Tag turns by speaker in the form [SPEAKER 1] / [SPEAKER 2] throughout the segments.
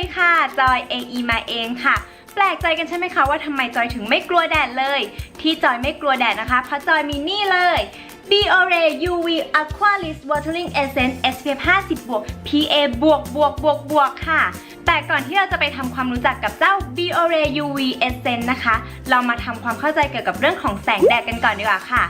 [SPEAKER 1] ดีค่ะ จอย AE มาเองค่ะ แปลกใจกันใช่ไหมคะว่าทำไมจอยถึงไม่กลัวแดดเลย ที่จอยไม่กลัวแดดนะคะ เพราะจอยมีนี่เลย Biore UV Aqualis Watering Essence SPF 50บวก PA บวกบวกบวกบวกค่ะ แต่ก่อนที่เราจะไปทำความรู้จักกับเจ้า Biore UV Essence นะคะ เรามาทำความเข้าใจเกี่ยวกับเรื่องของแสงแดดกันก่อนดีกว่าค่ะ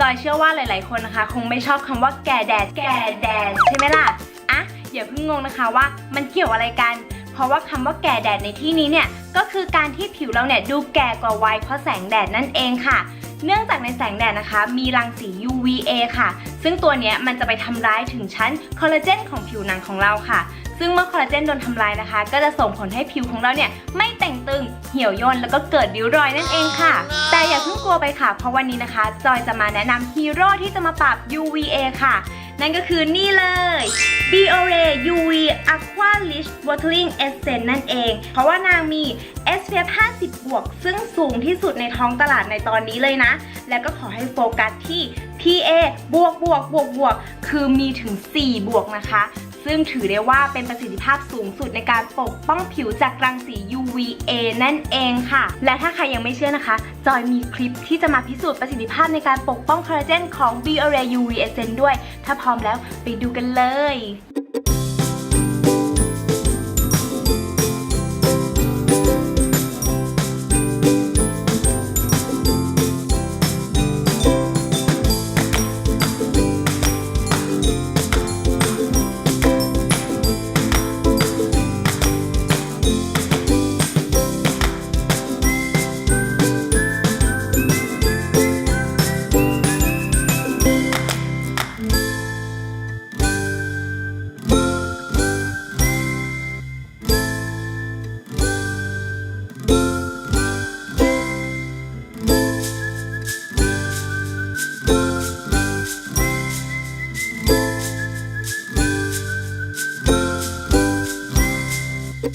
[SPEAKER 1] จอยเชื่อว่าหลาย ๆ คนนะคะ คงไม่ชอบคำว่าแก่แดด แก่แดด ใช่ไหมล่ะ อะอย่าเพิ่งงงนะคะว่ามันเกี่ยวอะไรกัน เพราะว่าคำว่าแก่แดดในที่นี้เนี่ยก็คือการที่ผิวเราเนี่ยดูแก่กว่าวัยเพราะแสงแดดนั่นเองค่ะ เนื่องจากในแสงแดดนะคะ มีรังสี UVA ค่ะ ซึ่งตัวนี้มันจะไปทำร้ายถึงชั้นคอลลาเจนของผิวหนังของเราค่ะ ซึ่งเมื่อคอลลาเจนโดนทำลายนะคะ ก็จะส่งผลให้ผิวของเราเนี่ยไม่แต่งตึง เหี่ยวย่นแล้วก็เกิดริ้วรอยนั่นเองค่ะ แต่อย่าเพิ่งกลัวไปค่ะ เพราะวันนี้นะคะ จอยจะมาแนะนำฮีโร่ที่จะมาปราบ UVA ค่ะ นั่นก็คือนี่เลย Biore UV Aqua Rich Watering Essence นั่นเอง เพราะว่านางมี SPF 50 บวก ซึ่งสูงที่สุดในท้องตลาดในตอนนี้เลยนะ แล้วก็ขอให้โฟกัสที่ PA บวกบวกบวกบวกคือมีถึง 4 บวกนะคะ ซึ่งถือได้ว่าเป็นประสิทธิภาพสูงสุดในการปกป้องผิวจากรังสี UVA นั่นเองค่ะ และถ้าใครยังไม่เชื่อนะคะ จอยมีคลิปที่จะมาพิสูจน์ประสิทธิภาพในการปกป้องคอลลาเจนของ Biore UV Essence ด้วย ถ้าพร้อมแล้วไปดูกันเลย จา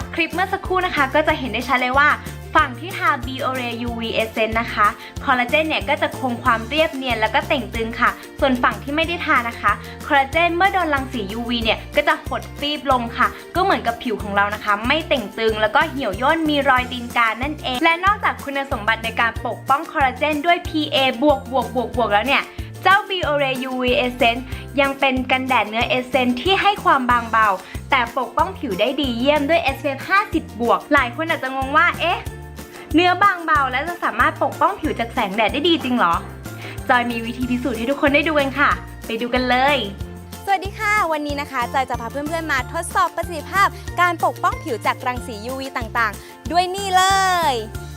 [SPEAKER 1] กคลิปเมื่อสักครู่นะคะ ก็จะเห็นได้ชัดเลยว่า ฝั่งที่ทา Biore UV Essence นะคะ คอลลาเจนเนี่ยก็จะคงความเรียบเนียนแล้วก็เต่งตึงค่ะ ส่วนฝั่งที่ไม่ได้ทานะคะ คอลลาเจนเมื่อโดนรังสี UV เนี่ยก็จะหดฟีบลงค่ะ ก็เหมือนกับผิวของเรานะคะ ไม่เต่งตึงแล้วก็เหี่ยวย่นมีรอยตีนกานั่นเอง และนอกจากคุณสมบัติในการปกป้องคอลลาเจนด้วย PA บวกบวกบวกบวกแล้วเนี่ยเจ้า Biore UV Essence ยังเป็นกันแดดเนื้อเอเซนที่ให้ความบางเบา แต่ปกป้องผิวได้ดีเยี่ยมด้วย SPF 50 บวก หลายคนอาจจะงงว่า เอ๊ะ เนื้อบางเบาและจะสามารถปกป้องผิวจากแสงแดดได้ดีจริงเหรอ จอยมีวิธีพิสูจน์ให้ทุกคนได้ดูกันค่ะ ไปดูกันเลย
[SPEAKER 2] สวัสดีค่ะ วันนี้นะคะจอยจะพาเพื่อนๆมาทดสอบประสิทธิภาพ การปกป้องผิวจากรังสี UV ต่างๆ ด้วยนี่เลย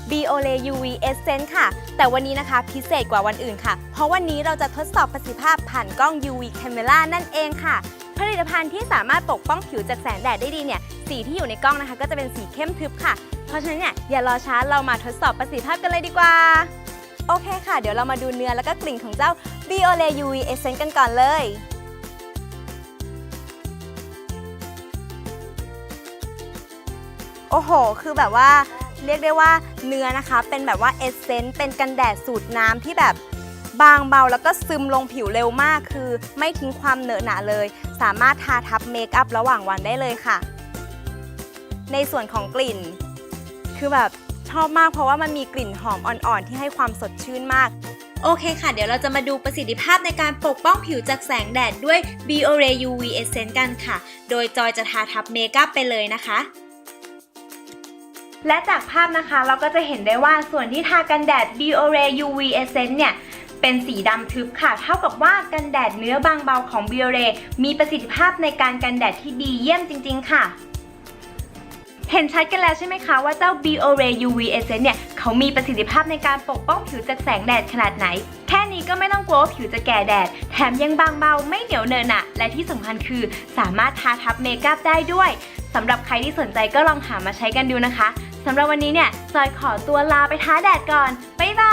[SPEAKER 2] Biole UV Essence ค่ะ แต่วันนี้นะคะพิเศษกว่าวันอื่นค่ะ เพราะวันนี้เราจะทดสอบประสิทธิภาพผ่านกล้อง UV Camera นั่นเองค่ะ ผลิตภัณฑ์ที่สามารถปกป้องผิวจากแสงแดดได้ดีเนี่ย สีที่อยู่ในกล้องนะคะ ก็จะเป็นสีเข้มทึบค่ะ ราะฉะนั้นเนี่ยอย่ารอช้าเรามาทดสอบประสิทธิภาพกันเลยดีกว่า โอเคค่ะ เดี๋ยวเรามาดูเนื้อแล้วก็กลิ่นของเจ้า Biole UV Essence กันก่อนเลยโอ้โห คือแบบว่าเรียกได้ว่าเนื้อนะคะ เป็นแบบว่าเอเซนต์เป็นกันแดดสูตรน้ำที่แบบบางเบาแล้วก็ซึมลงผิวเร็วมาก คือไม่ทิ้งความเหนอะหนะเลย สามารถทาทับเมคอัพระหว่างวันได้เลยค่ะ ในส่วนของกลิ่น คือแบบชอบมากเพราะว่ามันมีกลิ่นหอมอ่อนๆ ที่ให้ความสดชื่นมาก โอเคค่ะ เดี๋ยวเราจะมาดูประสิทธิภาพในการปกป้องผิวจากแสงแดดด้วย Biore UV Essence กันค่ะ โดยจอยจะทาทับเมคอัพไปเลยนะคะ
[SPEAKER 1] และจากภาพนะคะเราก็จะเห็นได้ว่าส่วนที่ทากันแดด Biore UV Essence เนี่ย เป็นสีดำทึบค่ะ เท่ากับว่ากันแดดเนื้อบางเบาของ Biore มีประสิทธิภาพในการกันแดดที่ดีเยี่ยมจริง ๆ ค่ะ เห็นชัดกันแล้วใช่ไหมคะว่าเจ้า Biore UV Essence เนี่ยเขามีประสิทธิภาพในการปกป้องผิวจากแสงแดดขนาดไหน แค่นี้ก็ไม่ต้องกลัวว่าผิวจะแก่แดด แถมยังบางเบาไม่เหนียวเนินอะและที่สำคัญคือสามารถทาทับเมคอัพได้ด้วยสำหรับใครที่สนใจก็ลองหามาใช้กันดูนะคะสำหรับวันนี้เนี่ยจอยขอตัวลาไปท้าแดดก่อนบ๊ายบาย